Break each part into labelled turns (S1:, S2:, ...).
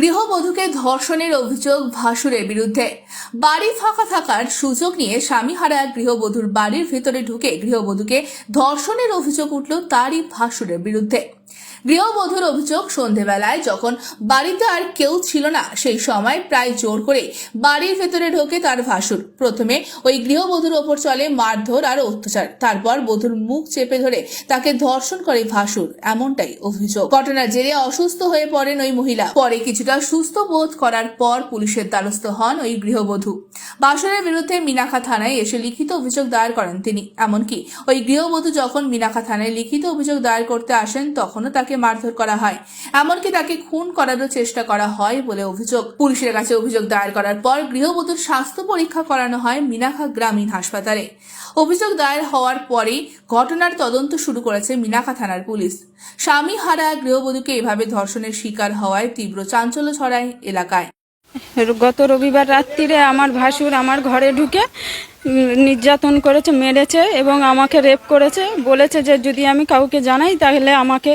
S1: গৃহবধূকে ধর্ষণের অভিযোগ ভাসুরের বিরুদ্ধে। বাড়ি ফাঁকা থাকার সুযোগ নিয়ে স্বামী হারা এক গৃহবধূর বাড়ির ভেতরে ঢুকে গৃহবধূকে ধর্ষণের অভিযোগ উঠল তারই ভাসুরের বিরুদ্ধে। গৃহবধূর অভিযোগ সন্ধেবেলায় যখন বাড়িতে আর কেউ ছিল না, সেই সময় প্রায় জোর করে বাড়ির ভেতরে ঢোকে তার ভাসুর। প্রথমে ওই গৃহবধূর ওপর চলে মারধর আর অত্যাচার। তারপর বধূর মুখ চেপে ধরে তাকে ধর্ষণ করে ভাসুর, এমনটাই অভিযোগ। ঘটনার জেরে অসুস্থ হয়ে পড়েন ওই মহিলা। পরে কিছুটা সুস্থ বোধ করার পর পুলিশের দ্বারস্থ হন ওই গৃহবধূ। বাসরের বিরুদ্ধে মিনাখা থানায় এসে লিখিত অভিযোগ দায়ের করেন তিনি। এমনকি ওই গৃহবধূ যখন মিনাখা থানায় লিখিত অভিযোগ দায়ের করতে আসেন, তখনও তাকে মারধর করা হয়। এমনকি তাকে খুন করারও চেষ্টা করা হয় বলে অভিযোগ। পুলিশের কাছে অভিযোগ দায়ের করার পর গৃহবধূর স্বাস্থ্য পরীক্ষা করানো হয় মিনাখা গ্রামীণ হাসপাতালে। অভিযোগ দায়ের হওয়ার পরে ঘটনার তদন্ত শুরু করেছে মিনাখা থানার পুলিশ। স্বামী হারা গৃহবধূকে এভাবে ধর্ষণের শিকার হওয়ায় তীব্র চাঞ্চল্য ছড়ায় এলাকায়।
S2: গত রবিবার রাত্রিরে আমার ভাসুর আমার ঘরে ঢুকে নির্যাতন করেছে, মেরেছে এবং আমাকে রেপ করেছে। বলেছে যে যদি আমি কাউকে জানাই তাহলে আমাকে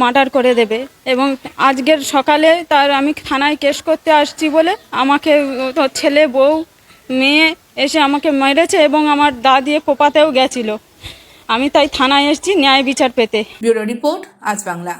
S2: মার্ডার করে দেবে। এবং আজকের সকালে তার আমি থানায় কেস করতে আসছি বলে আমাকে ছেলে, বউ, মেয়ে এসে আমাকে মেরেছে এবং আমার দা দিয়ে কোপাতেও গেছিল। আমি তাই থানায় এসেছি ন্যায় বিচার পেতে।
S1: ব্যুরো রিপোর্ট, আজ বাংলা।